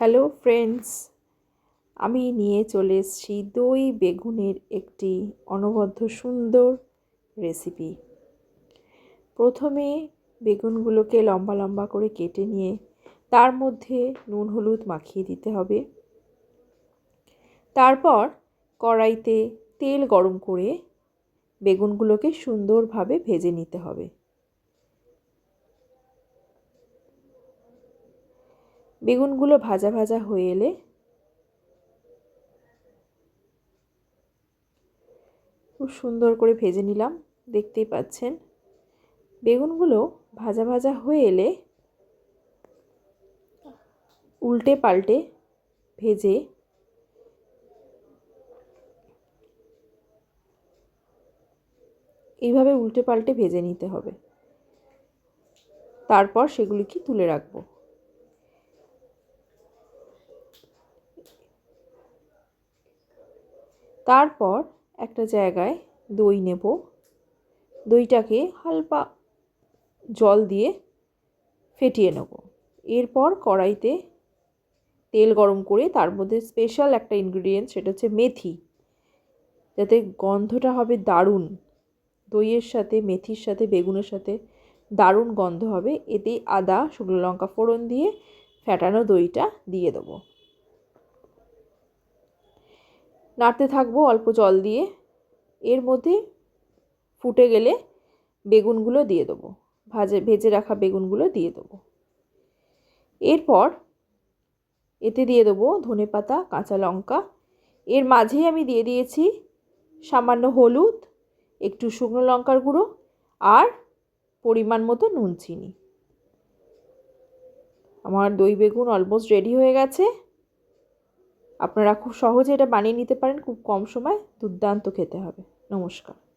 Hello friends, আমি নিয়ে চলে এসেছি দই বেগুনের একটি অনবদ্য সুন্দর রেসিপি। প্রথমে বেগুনগুলোকে লম্বা লম্বা করে কেটে নিয়ে তার মধ্যে নুন হলুদ মাখিয়ে দিতে হবে। তারপর কড়াইতে তেল গরম করে বেগুনগুলোকে সুন্দরভাবে ভেজে নিতে হবে। বেগুনগুলো ভাজা ভাজা হয়ে এলে খুব সুন্দর করে ভেজে নিলাম, দেখতেই পাচ্ছেন। বেগুনগুলো ভাজা ভাজা হয়ে এলে উল্টে পাল্টে ভেজে এইভাবে উল্টে পাল্টে ভেজে নিতে হবে। তারপর সেগুলিকে তুলে রাখব। তারপর একটা জায়গায় দই নেব। দইটাকে হালকা জল দিয়ে ফেটিয়ে নেব। এরপর কড়াইতে তেল গরম করে তার মধ্যে স্পেশাল একটা ইনগ্রিডিয়েন্ট সেটা হচ্ছে মেথি। যাতে গন্ধটা হবে দারুণ। দইয়ের সাথে, মেথির সাথে, বেগুনের সাথে দারুণ গন্ধ হবে। এতেই আদা, শুকনো লঙ্কা ফোড়ন দিয়ে ফ্যাটানো দইটা দিয়ে দেবো। নাড়তে থাকব অল্প জল দিয়ে। এর মধ্যে ফুটে গেলে বেগুনগুলো দিয়ে দেবো। ভাজে, ভেজে রাখা বেগুনগুলো দিয়ে দেবো। এরপর এতে দিয়ে দেবো ধনে পাতা, কাঁচা লঙ্কা। এর মাঝেই আমি দিয়ে দিয়েছি সামান্য হলুদ, একটু শুকনো লঙ্কার গুঁড়ো আর পরিমাণ মতো নুন চিনি। আমার দই বেগুন অলমোস্ট রেডি হয়ে গেছে। আপনারা খুব সহজে এটা বানিয়ে নিতে পারেন খুব কম সময় দুর্দান্ত খেতে হবে। নমস্কার।